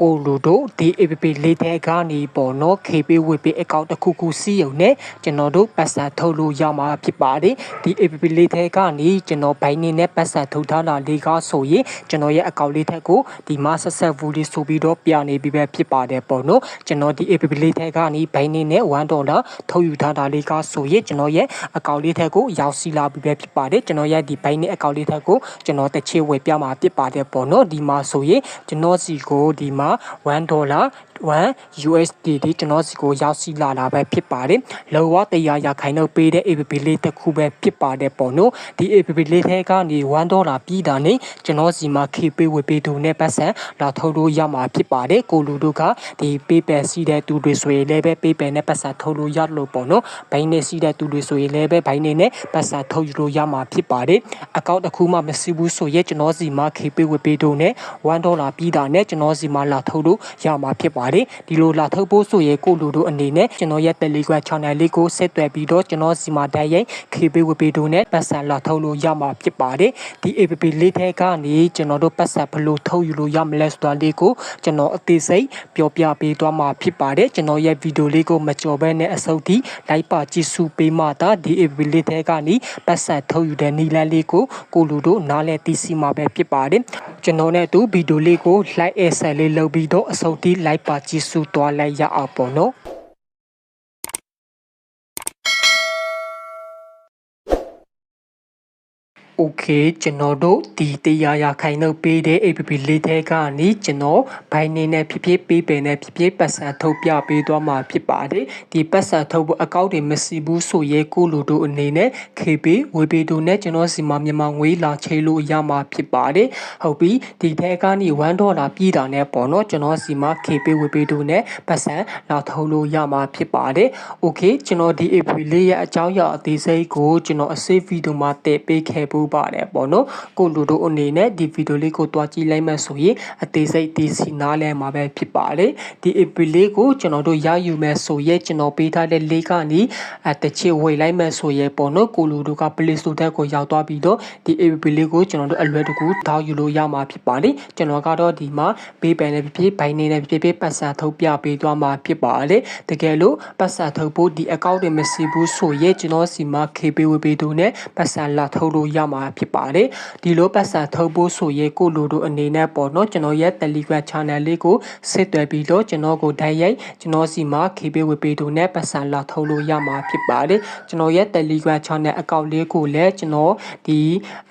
ကိုလူတို့ဒီ APP လေးထဲကနေပေါ့နော် KB ဝေပေးအကောင့်တစ်ခုခုစီးရုံနဲ့ကျွန်တော်တို့ပတ်စံထုတ်လို့ရမှာဖြစ်ပါတယ်ဒီ APP လေးထဲကနေကျွန်တော်ဘိုင်းနေနဲ့ပတ်စံထုတ်ထားတာလေးကဆိုရင်ကျွန်တော်ရဲ့အကောင့်လေးထက်ကိုဒီမှာဆက်ဆက်ဗူလေးဆိုပြီးတော့ပြနေပြီပဲဖြစ်ပါတယ်ပေါ့နော်ကျွန်တော်ဒီ APP လေးထဲကနေဘိုင်းနေနဲ့1ဒေါ်လာထုတ်ယူထားတာလေးကဆိုရင်ကျွန်တော်ရဲ့အကောင့်လေးထက်ကိုရောက်စီလာပြီပဲဖြစ်ပါတယ်ကျွန်တော်ရဲ့ဒီဘိုင်းနေအကောင့်လေးထက်ကိုကျွန်တော်တစ်ချေဝေပြမှာဖြစ်ပါတယ်ပေါ့နော်ဒီမှာဆိုရင်ကျွန်တော်စီကိုဒီမှာ1ဒေါ်လာ 1 USD ဒီကျွန်တော်စီကိုရောက်စီလာတာပဲဖြစ်ပါတယ်လောကတရားရခိုင်တော့ပေးတဲ့ APP လေးတစ်ခုပဲဖြစ်ပါတယ်ပေါ့နော်ဒီ APP လေးထဲကနေ1ဒေါ်လာပြီးတာနေကျွန်တော်စီမှာ KP ဝေပေးသူနဲ့ပတ်စံလာထုတ်လို့ရမှာဖြစ်ပါတယ်ကိုလူတို့ကဒီ PayPal စီးတဲ့သူတွေဆိုရင်လည်းပဲ PayPal နဲ့ပတ်စံထုတ်လို့ရလို့ပေါ့နော်ဘိုင်းနဲ့စီးတဲ့သူတွေဆိုရင်လည်းပဲဘိုင်းနဲ့ပတ်စံထုတ်ယူလို့ရမှာဖြစ်ပါတယ်အကောင့်တစ်ခုမှမရှိဘူးဆိုရင်ကျွန်တော်စီမှာ KP ဝေပေးသူနဲ့1ဒေါ်လာပြီးတာနဲ့ကျွန်တော်စီမှာလာထုတ်လို့ရမှာဖြစ်ပါတယ်ဒီလိုလာထုတ်ဖို့ဆိုရင်ကိုလူတို့အနေနဲ့ကျွန်တော်ရဲ့ Telegram channel လေးကိုဆက်သွယ်ပြီးတော့ကျွန်တော်စီမှာတိုက်ရိုက် KB ဝေပေးသူနဲ့ပတ်စံလာထုတ်လို့ရမှာဖြစ်ပါတယ်ဒီ APP လေးထဲကနေကျွန်တော်တို့ပတ်စံဘယ်လိုထုတ်ယူလို့ရမလဲဆိုတာလေးကိုကျွန်တော်အသေးစိတ်ပြောပြပေးသွားမှာဖြစ်ပါတယ်ကျွန်တော်ရဲ့ဗီဒီယိုလေးကိုမကြော်ဘဲနဲ့အစုပ်ထိလိုက်ပါကြည့်ရှုပေးမှသာဒီ APP လေးထဲကနေပတ်စံထုတ်ယူတဲ့နည်းလမ်းလေးကိုကိုလူတို့နားလည်သိရှိမှာပဲဖြစ်ပါတယ်ကျွန်တော်နဲ့အတူဗီဒီယိုလေးကို like အဆက်လေးလုပ်ပြီးတော့အစုပ်ထိလိုက်ပါကြည့်ရှုသွားလိုက်ရအောင်ပေါ့နော် โอเคကျွန်တော်တို့ဒီတရားရခိုင်နှုတ်ပေးတဲ့ APP လေးထဲကနေကျွန်တော်ဘိုင်းနေနဲ့ဖြစ်ဖြစ်ပေးပင်နဲ့ဖြစ်ဖြစ်ပတ်စံထုတ်ပြပေးသွားမှာဖြစ်ပါတယ်ဒီပတ်စံထုတ်ဖို့အကောင့်တွေမရှိဘူးဆိုရဲကိုလူတို့အနေနဲ့ KB ဝေပေးတို့နဲ့ကျွန်တော်စီမမြန်မာငွေလာချိလို့ရမှာဖြစ်ပါတယ်ဟုတ်ပြီဒီထဲကနေ1ဒေါ်လာပြည်တာနဲ့ပေါ့နော်ကျွန်တော်စီမ KB ဝေပေးတို့နဲ့ပတ်စံလာထုတ်လို့ရမှာဖြစ်ပါတယ်โอเคကျွန်တော်ဒီ APP လေးရဲ့အကြောင်းအရာအသေးစိတ်ကိုကျွန်တော်အစေးဗီဒီယိုမှာတည်ပေးခဲ့ဖို့ ပါတယ်ပေါ့နော်ကိုလူတို့အနေနဲ့ဒီဗီဒီယိုလေးကိုတွားကြည့်လိုက်မှဆိုရင်အသေးစိတ်ဒီစီနားလဲမှာပဲဖြစ်ပါတယ်ဒီ app လေးကိုကျွန်တော်တို့ရယူမယ်ဆိုရင်ကျွန်တော်ပေးထားတဲ့လေးကနေအတချေဝေလိုက်မယ်ဆိုရင်ပေါ့နော်ကိုလူတို့က Play Store တက်ကိုရောက်သွားပြီးတော့ဒီ app လေးကိုကျွန်တော်တို့အလွယ်တကူတောင်းယူလို့ရမှာဖြစ်ပါတယ်ကျွန်တော်ကတော့ဒီမှာပေးပန်နဲ့ဖြစ်ဖြစ်ဘိုင်းနေနဲ့ဖြစ်ဖြစ်ပတ်စံထုတ်ပြပေးသွားမှာဖြစ်ပါတယ်တကယ်လို့ပတ်စံထုတ်ဖို့ဒီ account တွေမရှိဘူးဆိုရင်ကျွန်တော်စီမှာ KB ဝေပေးသူနဲ့ပတ်စံလာထုတ်လို့ရမှာဖြစ်ပါတယ်ဒီလိုပတ်စံထုတ်ဖို့ဆိုရင်ကိုလိုတို့အနေနဲ့ပေါ့နော်ကျွန်တော်ရဲ့ Telegram channel လေးကိုဆက်သွယ်ပြီးတော့ကျွန်တော်ကိုတိုက်ရိုက်ကျွန်တော်စီမှာ KB ဝေပေးသူနဲ့ပတ်စံလာထုတ်လို့ရမှာဖြစ်ပါတယ်ကျွန်တော်ရဲ့ Telegram channel account လေးကိုလည်းကျွန်တော်ဒီ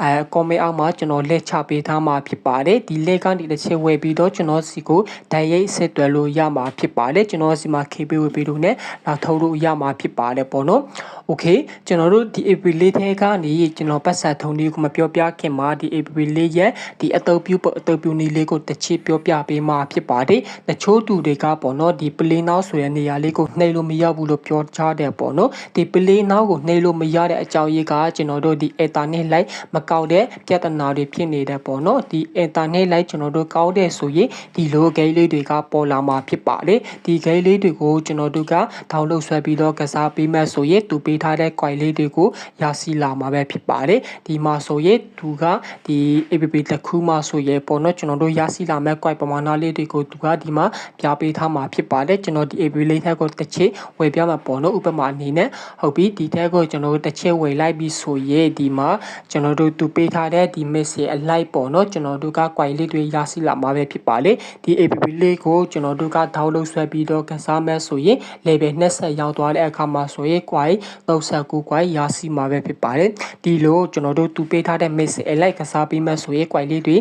အဲ comment အောက်မှာကျွန်တော်လက်ချပေးထားမှာဖြစ်ပါတယ်ဒီလက်ကနေတစ်ချက်ဝယ်ပြီးတော့ကျွန်တော်စီကိုတိုက်ရိုက်ဆက်သွယ်လို့ရမှာဖြစ်ပါတယ်ကျွန်တော်စီမှာ KB ဝေပေးသူနဲ့လာထုတ်လို့ရမှာဖြစ်ပါတယ်ပေါ့နော်โอเคကျွန်တော်တို့ဒီ app လေးထဲကနေကျွန်တော်ပတ်စံထုံလေးကိုမပြောပြခင်မှာဒီ app လေးရဲ့ဒီအတုပ်ပြုအတုပ်ပြုနည်းလေးကိုတစ်ချက်ပြောပြပေးမှာဖြစ်ပါတယ်တချို့သူတွေကပေါ့နော်ဒီ play now ဆိုတဲ့နေရာလေးကိုနှိပ်လို့မရဘူးလို့ပြောကြတယ်ပေါ့နော်ဒီ play now ကိုနှိပ်လို့မရတဲ့အကြောင်းရင်းကကျွန်တော်တို့ဒီ ethernet လိုက်မကောက်တဲ့ပြဿနာတွေဖြစ်နေတယ်ပေါ့နော်ဒီ ethernet လိုက်ကျွန်တော်တို့ကောက်တဲ့ဆိုရင်ဒီလိုဂိမ်းလေးတွေကပေါ်လာမှာဖြစ်ပါတယ်ဒီဂိမ်းလေးတွေကိုကျွန်တော်တို့က download ဆွဲပြီးတော့ကစားပေးမဲ့ဆိုရင်သူပေး းထားတဲ့ coin လေးတွေကိုရရှိလာမှာပဲဖြစ်ပါတယ်ဒီမှာဆိုရင်သူကဒီ app တစ်ခုမှဆိုရင်ပေါ့နော်ကျွန်တော်တို့ရရှိလာမဲ့ coin ပမာဏလေးတွေကိုသူကဒီမှာပြပေးထားမှာဖြစ်ပါတယ်ကျွန်တော်ဒီ app လေးထက်ကိုတစ်ချက်ဝယ်ပြမှာပေါ့နော်ဥပမာအနေနဲ့ဟုတ်ပြီဒီထက်ကိုကျွန်တော်တို့တစ်ချက်ဝယ်လိုက်ပြီးဆိုရင်ဒီမှာကျွန်တော်တို့သူပေးထားတဲ့ဒီ message အလိုက်ပေါ့နော်ကျွန်တော်တို့က coin လေးတွေရရှိလာမှာပဲဖြစ်ပါလေဒီ app လေးကိုကျွန်တော်တို့က download ဆွဲပြီးတော့ကစားမဲ့ဆိုရင် level 20ရောက်သွားတဲ့အခါမှာဆိုရင် coin 39 coin ရရှိမှာပဲဖြစ်ပါတယ်ဒီလိုကျွန်တော်တို့သူပေးထားတဲ့ message အလိုက်ကစားပြီးမဲ့ဆိုရင် coin လေးတွေ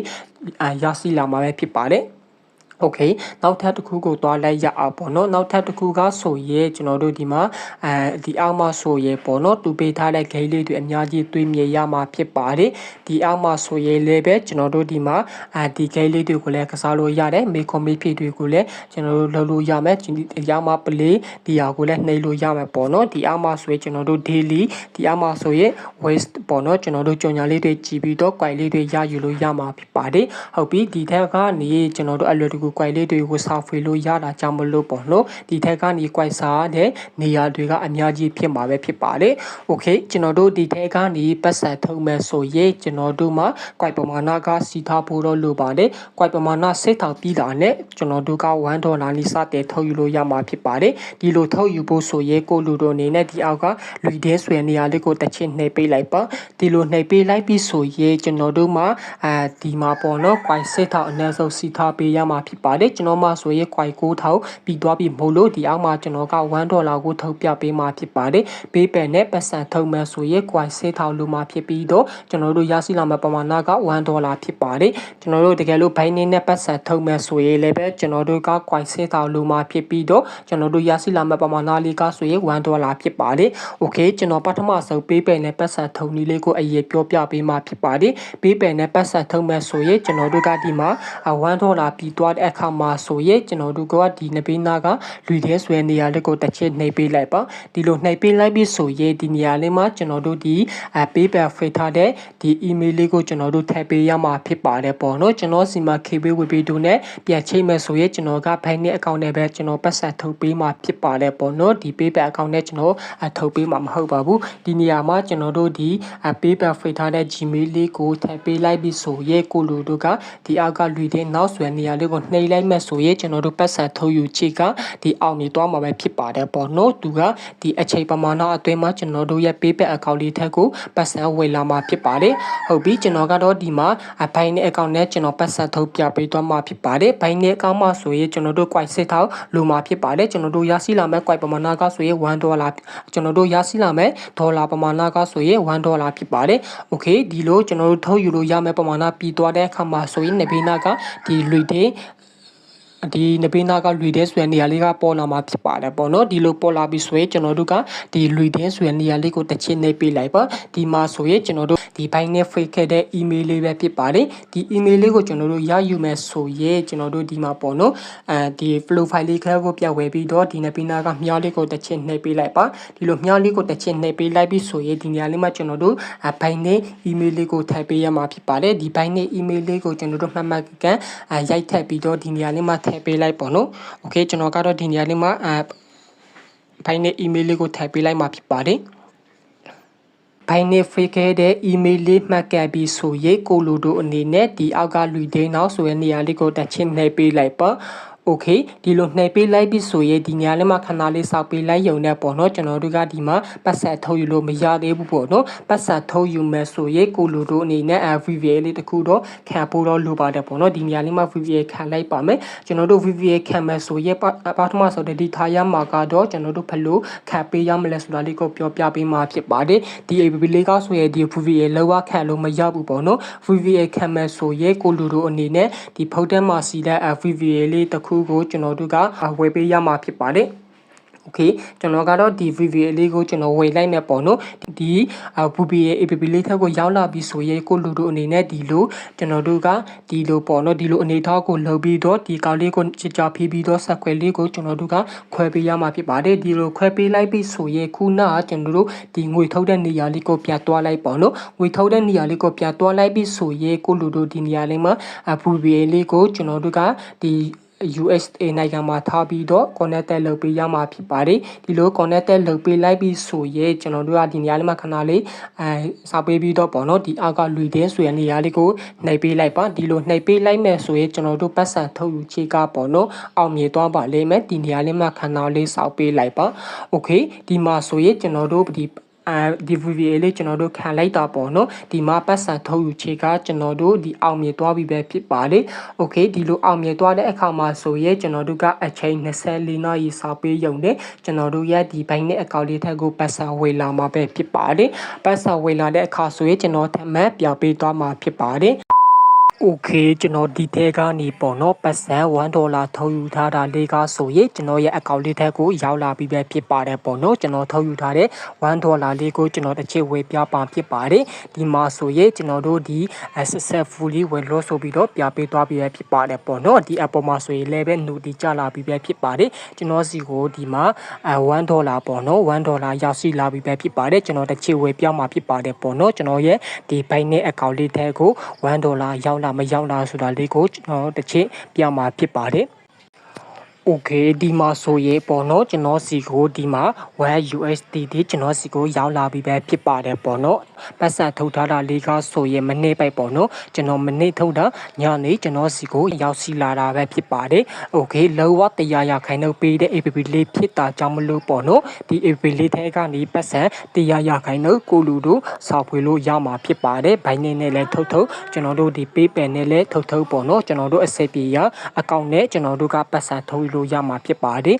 အာရရှိလာမှာပဲဖြစ်ပါတယ် โอเคနောက်ထပ်တစ်ခုကိုတွားလိုက်ရအောင်ပေါ့နော်နောက်ထပ်တစ်ခုကဆိုရဲကျွန်တော်တို့ဒီမှာအဲဒီအောက်မှာဆိုရဲပေါ့နော်တူပေးထားတဲ့ဂိမ်းလေးတွေအများကြီးတွေးမြင်ရမှာဖြစ်ပါတယ်ဒီအောက်မှာဆိုရဲလည်းပဲကျွန်တော်တို့ဒီမှာအဲဒီဂိမ်းလေးတွေကိုလည်းကစားလို့ရတယ်မေကွန်မေးဖြည့်တွေကိုလည်းကျွန်တော်တို့လုပ်လို့ရမယ်ဒီအောက်မှာ play ဒီဟာကိုလည်းနှိပ်လို့ရမယ်ပေါ့နော်ဒီအောက်မှာဆိုရဲကျွန်တော်တို့ daily ဒီအောက်မှာဆိုရဲ waste ပေါ့နော်ကျွန်တော်တို့ကြော်ညာလေးတွေကြည့်ပြီးတော့ quite လေးတွေရယူလို့ရမှာဖြစ်ပါတယ်ဟုတ်ပြီဒီထက်ကနေကျွန်တော်တို့အလွယ်တကူ ူတွေကို quite လေးတွေကိုစာဖွေလို့ရတာကြောင့်မလို့ပေါ့နော်ဒီထက်ကနေ quite စာတဲ့နေရာတွေကအများကြီးဖြစ်မှာပဲဖြစ်ပါတယ်။ Okay ကျွန်တော်တို့ဒီထက်ကနေပတ်စံထုတ်မဲ့ဆိုရင်ကျွန်တော်တို့မှာ quite ပမာဏကစီထားဖို့တော့လိုပါတယ်။ quite ပမာဏစိတ်ထောင်ပြီးတာနဲ့ကျွန်တော်တို့က1ဒေါ်လာလေးစတဲ့ထုတ်ယူလို့ရမှာဖြစ်ပါတယ်။ဒီလိုထုတ်ယူဖို့ဆိုရင်ကိုလူတို့အနေနဲ့ဒီအောက်ကလူတဲ့ဆွေနေရာလေးကိုတစ်ချက်နှိပ်ပေးလိုက်ပါ။ဒီလိုနှိပ်ပေးလိုက်ပြီးဆိုရင်ကျွန်တော်တို့မှာအဲဒီမှာပေါ့နော် quite စိတ်ထောင်အနည်းဆုံးစီထားပေးရမှာဖြစ်ပါတယ်။ကျွန်တော်မှဆိုရင် quite 9000ပြီးသွားပြီမဟုတ်လို့ဒီအောက်မှာကျွန်တော်က1ဒေါ်လာကိုထုတ်ပြပေးမှာဖြစ်ပါတယ်။ PayPal နဲ့ပတ်စံထုတ်မဲ့ဆိုရင် quite စိတ်ထောင်လိုမှာဖြစ်ပြီးတော့ကျွန်တော်တို့ရရှိလာမဲ့ပမာဏက1ဒေါ်လာဖြစ်ပါတယ်။ကျွန်တော်တို့တကယ်လို့ Binance နဲ့ပတ်စံထုတ်မဲ့ဆိုရင်လည်းပဲကျွန်တော်တို့က quite စိတ်ထောင်လိုမှာဖြစ်ပြီးတော့ကျွန်တော်တို့ရရှိလာမဲ့ပမာဏလေးကဆိုရင်1ဒေါ်လာဖြစ်ပါတယ်။ Okay ကျွန်တော်ပထမဆုံး PayPal နဲ့ပတ်စံထုတ်နည်းလေးကိုအရင်ပြောပြပေးမှာဖြစ်ပါတယ်။ PayPal နဲ့ပတ်စံထုတ်မဲ့ဆိုရင်ကျွန်တော်တို့ကဒီမှာ1ဒေါ်လာပြီးသွားတဲ့အခါမှာဆိုရင်ကျွန်တော်တို့ကဒီနဘေးနာကလူတဲ့ဆွဲနေရာလေးကိုတစ်ချက်နှိပ်ပေးလိုက်ပါဒီလိုနှိပ်ပေးလိုက်ပြီးဆိုရင်ဒီနေရာလေးမှာကျွန်တော်တို့ဒီအဲ PayPal ဖိတ်ထားတဲ့ဒီ email လေးကိုကျွန်တော်တို့ထည့်ပေးရမှာဖြစ်ပါတယ်ပေါ့နော်ကျွန်တော်စီမှာ KB web တို့နဲ့ပြန်ချိတ်မဲ့ဆိုရင်ကျွန်တော်က Bank နဲ့ account နဲ့ပဲကျွန်တော်ပတ်စံထုတ်ပေးမှာဖြစ်ပါတယ်ပေါ့နော်ဒီ PayPal account နဲ့ကျွန်တော်အထုတ်ပေးမှာမဟုတ်ပါဘူးဒီနေရာမှာကျွန်တော်တို့ဒီ PayPal ဖိတ်ထားတဲ့ Gmail လေးကိုထည့်ပေးလိုက်ပြီးဆိုရင်ကိုလူတို့ကဒီအောက်ကလူတဲ့နောက်ဆွဲနေရာလေးကိုနှိပ်လိုက်မဲ့ဆိုရင်ကျွန်တော်တို့ပတ်စံထုတ်ယူချိကဒီအောင်နေသွားမှာပဲဖြစ်ပါတယ်ပေါ့နော်သူကဒီအချိန်ပမာဏအတွင်းမှာကျွန်တော်တို့ရဲ့ PayPal account လေးထက်ကိုပတ်စံဝယ်လာမှာဖြစ်ပါတယ်ဟုတ်ပြီကျွန်တော်ကတော့ဒီမှာဘိုင်းနဲ့ account နဲ့ကျွန်တော်ပတ်စံထုတ်ပြပေးသွားမှာဖြစ်ပါတယ်ဘိုင်းနဲ့ account မှာဆိုရင်ကျွန်တော်တို့ quite စစ်ထောက်လိုမှာဖြစ်ပါတယ်ကျွန်တော်တို့ရရှိလာမဲ့ quite ပမာဏကဆိုရင်1ဒေါ်လာကျွန်တော်တို့ရရှိလာမဲ့ဒေါ်လာပမာဏကဆိုရင်1ဒေါ်လာဖြစ်ပါတယ်โอเคဒီလိုကျွန်တော်တို့ထုတ်ယူလို့ရမဲ့ပမာဏပြီးသွားတဲ့အခါမှာဆိုရင်နေဘေးနာကဒီလွေတဲ့ ဒီနဘေးနာကလွေတဲ့ဆွဲနေရာလေးကပေါ်လာမှာဖြစ်ပါတယ်ပေါ့နော်ဒီလိုပေါ်လာပြီးဆိုရင်ကျွန်တော်တို့ကဒီလွေတဲ့ဆွဲနေရာလေးကိုတစ်ချက်နှိပ်ပေးလိုက်ပါဒီမှာဆိုရင်ကျွန်တော်တို့ဒီဘိုင်းနဲ့ fake ခဲ့တဲ့ email လေးပဲဖြစ်ပါတယ်ဒီ email လေးကိုကျွန်တော်တို့ရယူမယ်ဆိုရင်ကျွန်တော်တို့ဒီမှာပေါ့နော်အဲဒီ flow file လေးခဲကိုပြဝယ်ပြီးတော့ဒီနဘေးနာကမြားလေးကိုတစ်ချက်နှိပ်ပေးလိုက်ပါဒီလိုမြားလေးကိုတစ်ချက်နှိပ်ပေးလိုက်ပြီးဆိုရင်ဒီနေရာလေးမှာကျွန်တော်တို့ဘိုင်းနဲ့ email လေးကိုထည့်ပေးရမှာဖြစ်ပါတယ်ဒီဘိုင်းနဲ့ email လေးကိုကျွန်တော်တို့မှတ်မှတ်ကန်ရိုက်ထည့်ပြီးတော့ဒီနေရာလေးမှာထည့်ပေးလိုက်ပေါ့နော်။ Okay ကျွန်တော်ကတော့ဒီနေရာလေးမှာအဘိုင်းနဲ့ email လေးကိုထည့်ပေးလိုက်မှာဖြစ်ပါတယ်။ဘိုင်းနဲ့ဖိတ်ခဲ့တဲ့ email လေးမှတ်ကန်ပြီးဆိုရင်ကိုလိုတို့အနေနဲ့ဒီအောက်ကလူဒိန်းနောက်ဆိုတဲ့နေရာလေးကိုတက်ချင်းနှိပ်ပေးလိုက်ပါ။ โอเคဒီလိုနှိပ်ပေးလိုက်ပြီဆိုရင်ဒီညလေးမှာခဏလေးစောက်ပေးလိုက်ရုံနဲ့ပေါ့နော်ကျွန်တော်တို့ကဒီမှာပတ်ဆက်ထုတ်ယူလို့မရသေးဘူးပေါ့နော်ပတ်ဆက်ထုတ်ယူမယ်ဆိုရင်ကိုလူတို့အနေနဲ့ VVA လေးတခုတော့ခံဖို့တော့လိုပါတယ်ပေါ့နော်ဒီညလေးမှာ VVA ခံလိုက်ပါမယ်ကျွန်တော်တို့ VVA ခံမယ်ဆိုရင်ပထမဆိုတဲ့ဒီထားရမှာကတော့ကျွန်တော်တို့ဘယ်လိုခံပေးရမလဲဆိုတာလေးကိုပြောပြပေးမှာဖြစ်ပါတယ်ဒီ APP လေးကဆိုရင်ဒီ VVA လောက်ခံလို့မရဘူးပေါ့နော် VVA ခံမယ်ဆိုရင်ကိုလူတို့အနေနဲ့ဒီဖုတ်တန်းမှာစီတဲ့ VVA လေးတခု ခုကိုကျွန်တော်တို့ကဝယ်ပေးရမှာဖြစ်ပါတယ်โอเคကျွန်တော်ကတော့ဒီ VVA လေးကိုကျွန်တော်ဝယ်လိုက်မယ်ပေါ့နော်ဒီ VVA APP လေးထက်ကိုရောက်လာပြီဆိုရင်ကိုလူတို့အနေနဲ့ဒီလိုကျွန်တော်တို့ကဒီလိုပေါ့နော်ဒီလိုအနေထားကိုလှုပ်ပြီးတော့ဒီကောင်လေးကိုချစ်ချဖီးပြီးတော့ဆက်ခွဲလေးကိုကျွန်တော်တို့ကခွဲပေးရမှာဖြစ်ပါတယ်ဒီလိုခွဲပေးလိုက်ပြီဆိုရင်ခုနကကျွန်တော်တို့ဒီငွေထုတ်တဲ့နေရာလေးကိုပြသွားလိုက်ပေါ့နော်ငွေထုတ်တဲ့နေရာလေးကိုပြသွားလိုက်ပြီဆိုရင်ကိုလူတို့ဒီနေရာလေးမှာ VVA လေးကိုကျွန်တော်တို့ကဒီ USA နိုင်ငံမှာထားပြီးတော့ connected လုပ်ပေးရမှာဖြစ်ပါတယ်ဒီလို connected လုပ်ပေးလိုက်ပြီးဆိုရဲကျွန်တော်တို့ကဒီနေရာလေးမှာခဏလေးအဲစာပေးပြီးတော့ပေါ့နော်ဒီအောက်ကလွေတဲ့ဆိုတဲ့နေရာလေးကိုနှိပ်ပေးလိုက်ပါဒီလိုနှိပ်ပေးလိုက်မယ်ဆိုရင်ကျွန်တော်တို့ပတ်စံထုတ်ယူချေကပေါ့နော်အောင်မြင်သွားပါလိမ့်မယ်ဒီနေရာလေးမှာခဏလေးစောက်ပေးလိုက်ပါ okay ဒီမှာဆိုရင်ကျွန်တော်တို့ဒီ အဲဒီ VVA လေးကျွန်တော်တို့ခံလိုက်တာပေါ့နော်ဒီမှာပတ်စံထုတ်ယူချေကကျွန်တော်တို့ဒီအောင်မြင်သွားပြီပဲဖြစ်ပါတယ်โอเคဒီလိုအောင်မြင်သွားတဲ့အခါမှာဆိုရဲကျွန်တော်တို့ကအချိန်24နာရီစာပေးရုံနဲ့ကျွန်တော်တို့ရဲ့ဒီဘိုင်းနဲ့အကောင့်လေးထက်ကိုပတ်စံဝေလာမှာပဲဖြစ်ပါတယ်ပတ်စံဝေလာတဲ့အခါဆိုရဲကျွန်တော်ထပ်မံပြပေးသွားမှာဖြစ်ပါတယ် โอเคကျွန်တော်ဒီထဲကနေပေါ့နော်ပတ်စံ1ဒေါ်လာထုတ်ယူထားတာလေးကဆိုရင်ကျွန်တော်ရဲ့အကောင့်လေးထက်ကိုရောက်လာပြီးပဲဖြစ်ပါတယ်ပေါ့နော်ကျွန်တော်ထုတ်ယူထားတဲ့1ဒေါ်လာလေးကိုကျွန်တော်တစ်ချက်ဝယ်ပြပါဖြစ်ပါတယ်ဒီမှာဆိုရင်ကျွန်တော်တို့ဒီ successfully ဝယ်လို့ဆိုပြီးတော့ပြပေးသွားပြီးပဲဖြစ်ပါတယ်ပေါ့နော်ဒီ app ပေါ်မှာဆိုရင်လည်းပဲ note ကြလာပြီးပဲဖြစ်ပါတယ်ကျွန်တော်စီကိုဒီမှာ1ဒေါ်လာပေါ့နော်1ဒေါ်လာရောက်ရှိလာပြီးပဲဖြစ်ပါတယ်ကျွန်တော်တစ်ချက်ဝယ်ပြမှာဖြစ်ပါတယ်ပေါ့နော်ကျွန်တော်ရဲ့ဒီ Binance account လေးထဲကို1ဒေါ်လာရောက် မရောက်လားဆိုတာလေးကိုကျွန်တော်တစ်ချက်ပြမှာဖြစ်ပါတယ် โอเคဒီမှာဆိုရင်ပေါ့နော်ကျွန်တော်စီကိုဒီမှာ 1 USDT ကျွန်တော်စီကိုရောက်လာပြီပဲဖြစ်ပါတယ်ပေါ့နော်ပတ်စံထုတ်ထားတာလေးကဆိုရင်မနေ့ပိုက်ပေါ့နော်ကျွန်တော်မနေ့ထုတ်တာညနေကျွန်တော်စီကိုရောက်စီလာတာပဲဖြစ်ပါတယ်โอเคလောဝတရားရခိုင်နှုတ်ပေးတဲ့ APP လေးဖြစ်တာကြောင့်မလို့ပေါ့နော်ဒီ APP လေးထဲကနေပတ်စံတရားရခိုင်နှုတ်ကိုလူတို့စောက်ဖွေလို့ရမှာဖြစ်ပါတယ်ဘိုင်းနေနဲ့လည်းထုတ်ထုတ်ကျွန်တော်တို့ဒီ PayPal နဲ့လည်းထုတ်ထုတ်ပေါ့နော်ကျွန်တော်တို့အဆက်ပြေရအကောင့်နဲ့ကျွန်တော်တို့ကပတ်စံထုတ် လို့ရမှာဖြစ်ပါတယ်